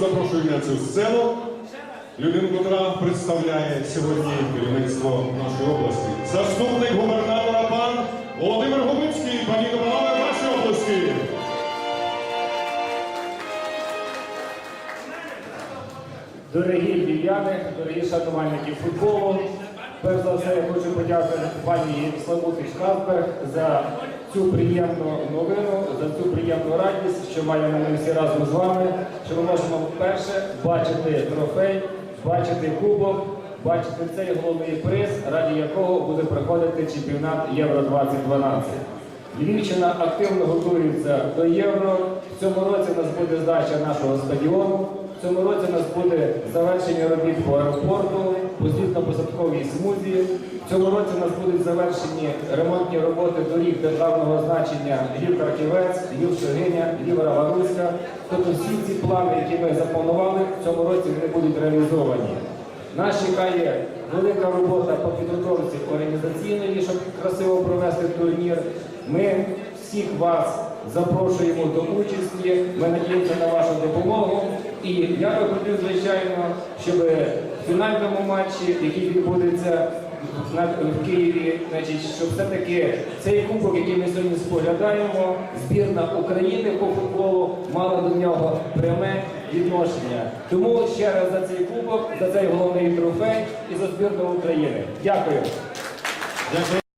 Запрошую на цю сцену людину, яка представляє сьогодні керівництво нашої області. Заступник губернатора пан Володимир Губицький. Пані та нашої області. Дорогі львів'яни, дорогі шанувальники футболу, перш за все я хочу подякувати пані Славутич Казберг за цю приємну новину, за цю приємну радість, що маємо ми всі разом з вами, що ми можемо вперше бачити трофей, бачити кубок, бачити цей головний приз, раді якого буде проходити чемпіонат Євро 2012. Львівщина активно готується до євро. В цьому році у нас буде здача нашого стадіону. В цьому році у нас буде завершення робіт по аеропорту, по злітно-посадковій смузі. В цьому році у нас будуть завершені ремонтні роботи доріг державного значення Львів-Краківець, Львів-Шегиня, Львів-Раваруська. Тобто всі ці плани, які ми запланували, в цьому році вони будуть реалізовані. Нас чекає велика робота по підготовці організаційної, щоб красиво провести турнір. Ми всіх вас запрошуємо до участі. Ми надіємося на вашу допомогу. І я би хотів, звичайно, щоб в фінальному матчі, який відбудеться в Києві, значить, щоб все-таки цей кубок, який ми сьогодні споглядаємо, збірна України по футболу мала до нього пряме відношення. Тому ще раз за цей кубок, за цей головний трофей і за збірну України. Дякую.